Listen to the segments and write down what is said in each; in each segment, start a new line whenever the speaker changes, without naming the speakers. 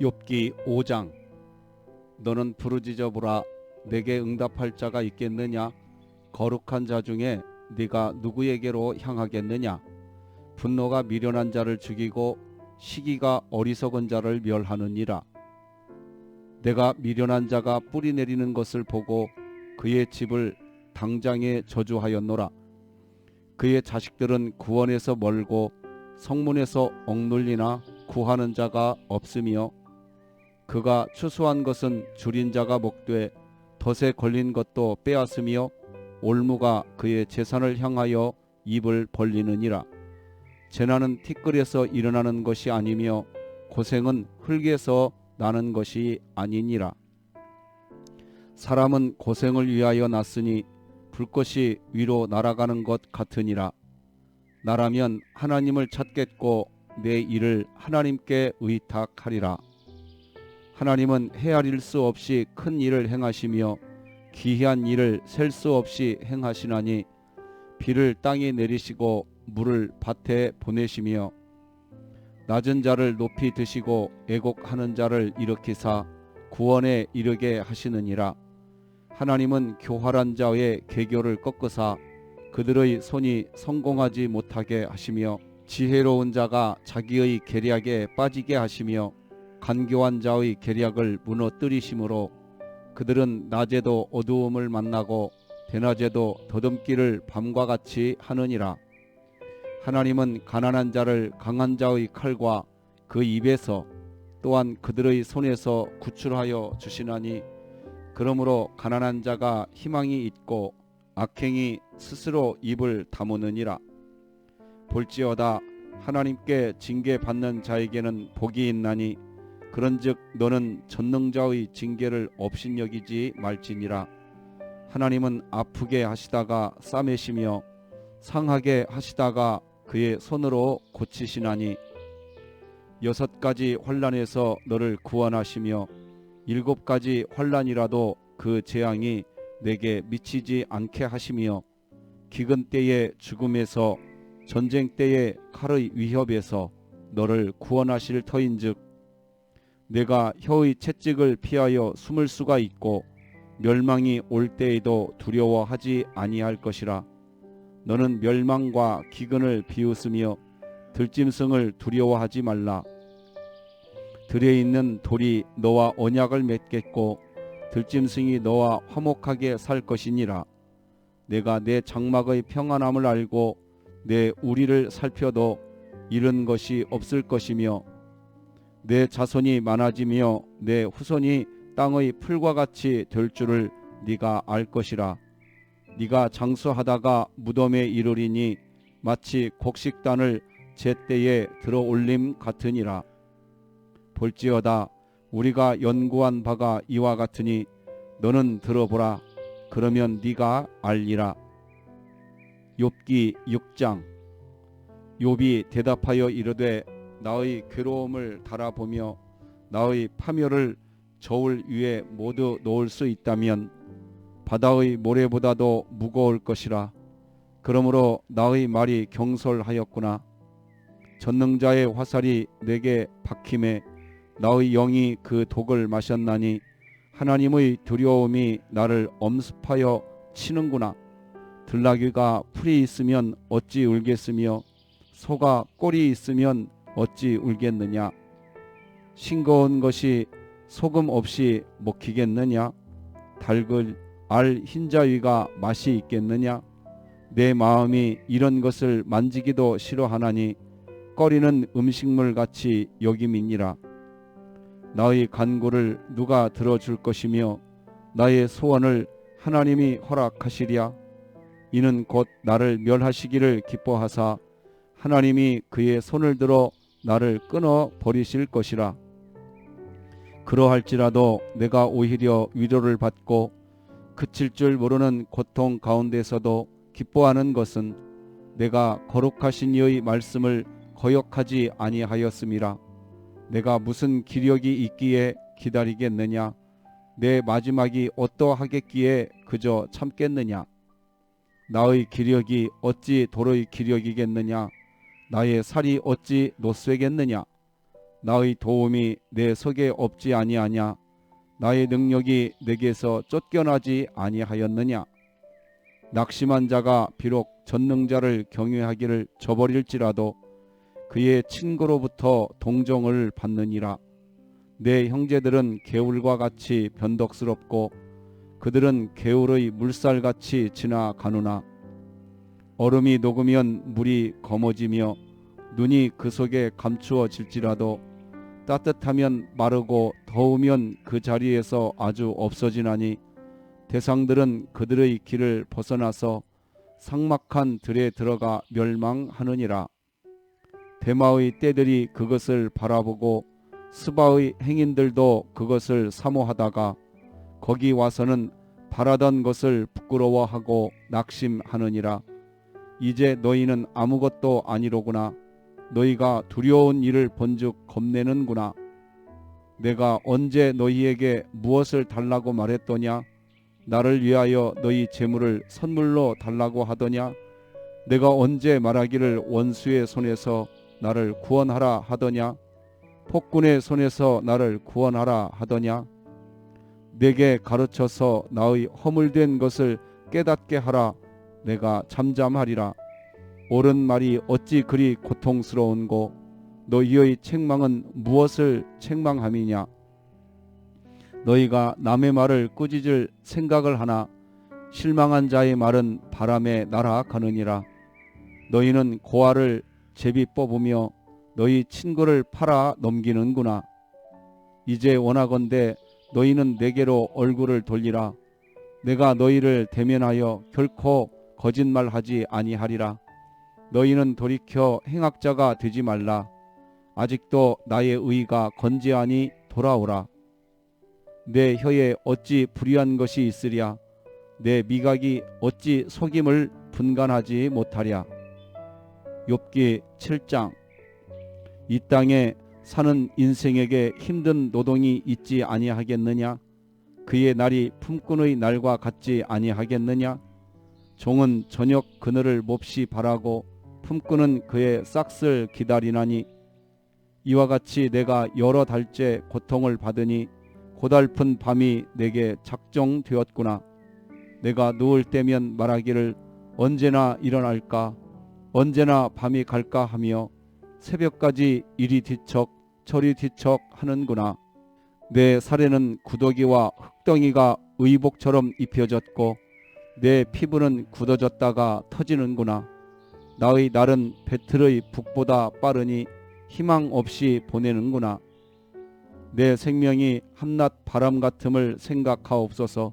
욥기 5장. 너는 부르짖어 보라. 내게 응답할 자가 있겠느냐? 거룩한 자 중에 네가 누구에게로 향하겠느냐? 분노가 미련한 자를 죽이고 시기가 어리석은 자를 멸하느니라. 내가 미련한 자가 뿌리 내리는 것을 보고 그의 집을 당장에 저주하였노라. 그의 자식들은 구원에서 멀고 성문에서 억눌리나 구하는 자가 없으며 그가 추수한 것은 줄인 자가 먹되 덫에 걸린 것도 빼앗으며 올무가 그의 재산을 향하여 입을 벌리느니라. 재난은 티끌에서 일어나는 것이 아니며 고생은 흙에서 나는 것이 아니니라. 사람은 고생을 위하여 났으니 불꽃이 위로 날아가는 것 같으니라. 나라면 하나님을 찾겠고 내 일을 하나님께 의탁하리라 하나님은 헤아릴 수 없이 큰 일을 행하시며 기이한 일을 셀 수 없이 행하시나니 비를 땅에 내리시고 물을 밭에 보내시며 낮은 자를 높이 드시고 애곡하는 자를 일으키사 구원에 이르게 하시느니라. 하나님은 교활한 자의 계교를 꺾으사 그들의 손이 성공하지 못하게 하시며 지혜로운 자가 자기의 계략에 빠지게 하시며 간교한 자의 계략을 무너뜨리심으로 그들은 낮에도 어두움을 만나고 대낮에도 더듬기를 밤과 같이 하느니라. 하나님은 가난한 자를 강한 자의 칼과 그 입에서 또한 그들의 손에서 구출하여 주시나니 그러므로 가난한 자가 희망이 있고 악행이 스스로 입을 다무느니라. 볼지어다 하나님께 징계 받는 자에게는 복이 있나니 그런즉 너는 전능자의 징계를 업신여기지 말지니라. 하나님은 아프게 하시다가 싸매시며 상하게 하시다가 그의 손으로 고치시나니. 여섯 가지 환란에서 너를 구원하시며 일곱 가지 환란이라도 그 재앙이 내게 미치지 않게 하시며 기근 때의 죽음에서 전쟁 때의 칼의 위협에서 너를 구원하실 터인즉 내가 혀의 채찍을 피하여 숨을 수가 있고 멸망이 올 때에도 두려워하지 아니할 것이라. 너는 멸망과 기근을 비웃으며 들짐승을 두려워하지 말라. 들에 있는 돌이 너와 언약을 맺겠고 들짐승이 너와 화목하게 살 것이니라. 내가 내 장막의 평안함을 알고 내 우리를 살펴도 잃은 것이 없을 것이며 내 자손이 많아지며 내 후손이 땅의 풀과 같이 될 줄을 네가 알 것이라. 네가 장수하다가 무덤에 이르리니 마치 곡식단을 제때에 들어 올림 같으니라. 볼지어다 우리가 연구한 바가 이와 같으니 너는 들어보라. 그러면 네가 알리라. 욥기 6장. 욥이 대답하여 이르되 나의 괴로움을 달아보며 나의 파멸을 저울 위에 모두 놓을 수 있다면 바다의 모래보다도 무거울 것이라. 그러므로 나의 말이 경솔하였구나. 전능자의 화살이 내게 박힘에 나의 영이 그 독을 마셨나니 하나님의 두려움이 나를 엄습하여 치는구나. 들나귀가 풀이 있으면 어찌 울겠으며 소가 꼴이 있으면 어찌 울겠느냐? 싱거운 것이 소금 없이 먹히겠느냐? 달글 알 흰자위가 맛이 있겠느냐? 내 마음이 이런 것을 만지기도 싫어하나니 꺼리는 음식물 같이 여김이니라. 나의 간구를 누가 들어줄 것이며 나의 소원을 하나님이 허락하시랴. 이는 곧 나를 멸하시기를 기뻐하사 하나님이 그의 손을 들어 나를 끊어 버리실 것이라. 그러할지라도 내가 오히려 위로를 받고 그칠 줄 모르는 고통 가운데서도 기뻐하는 것은 내가 거룩하신 이의 말씀을 거역하지 아니하였음이라. 내가 무슨 기력이 있기에 기다리겠느냐? 내 마지막이 어떠하겠기에 그저 참겠느냐? 나의 기력이 어찌 도로의 기력이겠느냐 나의 살이 어찌 노쇠겠느냐? 나의 도움이 내 속에 없지 아니하냐? 나의 능력이 내게서 쫓겨나지 아니하였느냐? 낙심한 자가 비록 전능자를 경외하기를 저버릴지라도 그의 친구로부터 동정을 받느니라. 내 형제들은 개울과 같이 변덕스럽고 그들은 개울의 물살같이 지나가누나 얼음이 녹으면 물이 검어지며 눈이 그 속에 감추어질지라도 따뜻하면 마르고 더우면 그 자리에서 아주 없어지나니 대상들은 그들의 길을 벗어나서 상막한 들에 들어가 멸망하느니라. 대마의 떼들이 그것을 바라보고 스바의 행인들도 그것을 사모하다가 거기 와서는 바라던 것을 부끄러워하고 낙심하느니라 이제 너희는 아무것도 아니로구나. 너희가 두려운 일을 본즉 겁내는구나. 내가 언제 너희에게 무엇을 달라고 말했더냐? 나를 위하여 너희 재물을 선물로 달라고 하더냐? 내가 언제 말하기를 원수의 손에서 나를 구원하라 하더냐? 폭군의 손에서 나를 구원하라 하더냐? 내게 가르쳐서 나의 허물된 것을 깨닫게 하라 내가 잠잠하리라. 옳은 말이 어찌 그리 고통스러운고 너희의 책망은 무엇을 책망함이냐? 너희가 남의 말을 꾸짖을 생각을 하나 실망한 자의 말은 바람에 날아가느니라. 너희는 고아를 제비 뽑으며 너희 친구를 팔아 넘기는구나. 이제 원하건대 너희는 내게로 얼굴을 돌리라. 내가 너희를 대면하여 결코 거짓말하지 아니하리라. 너희는 돌이켜 행악자가 되지 말라. 아직도 나의 의가 건재하니 돌아오라. 내 혀에 어찌 불의한 것이 있으랴? 내 미각이 어찌 속임을 분간하지 못하랴? 욥기 7장. 이 땅에 사는 인생에게 힘든 노동이 있지 아니하겠느냐? 그의 날이 품꾼의 날과 같지 아니하겠느냐 종은 저녁 그늘을 몹시 바라고 품꾼은 그의 싹을 기다리나니 이와 같이 내가 여러 달째 고통을 받으니 고달픈 밤이 내게 작정되었구나. 내가 누울 때면 말하기를 언제나 일어날까 언제나 밤이 갈까 하며 새벽까지 이리 뒤척 저리 뒤척 하는구나. 내 살에는 구더기와 흙덩이가 의복처럼 입혀졌고 내 피부는 굳어졌다가 터지는구나. 나의 날은 배틀의 북보다 빠르니 희망 없이 보내는구나. 내 생명이 한낱 바람 같음을 생각하옵소서.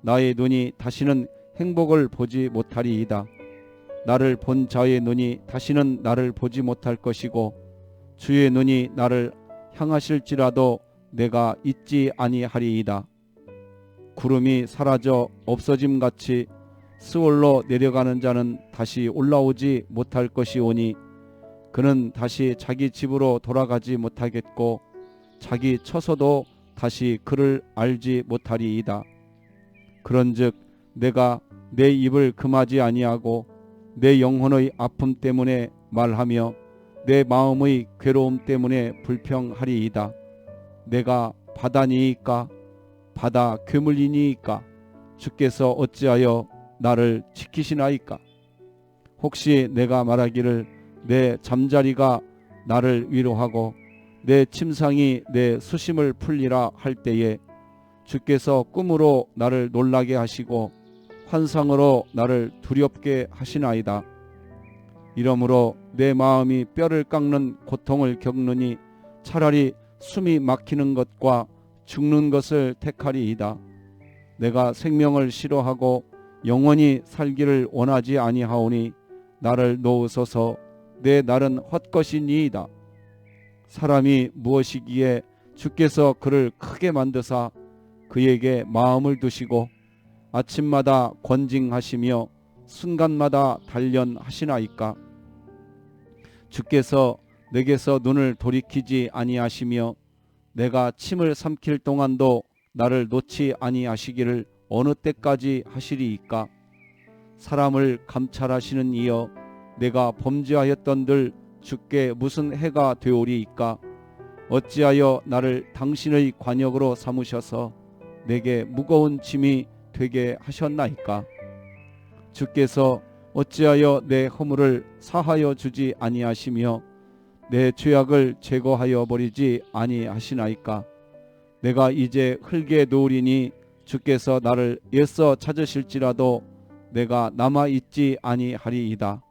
나의 눈이 다시는 행복을 보지 못하리이다. 나를 본 자의 눈이 다시는 나를 보지 못할 것이고 주의 눈이 나를 향하실지라도 내가 잊지 아니하리이다. 구름이 사라져 없어짐 같이 스올로 내려가는 자는 다시 올라오지 못할 것이오니 그는 다시 자기 집으로 돌아가지 못하겠고 자기 처소도 다시 그를 알지 못하리이다. 그런즉 내가 내 입을 금하지 아니하고 내 영혼의 아픔 때문에 말하며 내 마음의 괴로움 때문에 불평하리이다. 내가 바다니이까 바다 괴물이니이까 주께서 어찌하여 나를 지키시나이까 혹시 내가 말하기를 내 잠자리가 나를 위로하고 내 침상이 내 수심을 풀리라 할 때에 주께서 꿈으로 나를 놀라게 하시고 환상으로 나를 두렵게 하시나이다. 이러므로 내 마음이 뼈를 깎는 고통을 겪느니 차라리 숨이 막히는 것과 죽는 것을 택하리이다. 내가 생명을 싫어하고 영원히 살기를 원하지 아니하오니 나를 놓으소서 내 날은 헛것이니이다. 사람이 무엇이기에 주께서 그를 크게 만드사 그에게 마음을 두시고 아침마다 권징하시며 순간마다 단련하시나이까 주께서 내게서 눈을 돌이키지 아니하시며 내가 침을 삼킬 동안도 나를 놓지 아니하시기를 어느 때까지 하시리이까? 사람을 감찰하시는 이여 내가 범죄하였던들 주께 무슨 해가 되오리이까? 어찌하여 나를 당신의 관역으로 삼으셔서 내게 무거운 짐이 되게 하셨나이까? 주께서 어찌하여 내 허물을 사하여 주지 아니하시며 내 죄악을 제거하여 버리지 아니하시나이까? 내가 이제 흙에 놓으리니 주께서 나를 애써 찾으실지라도 내가 남아 있지 아니하리이다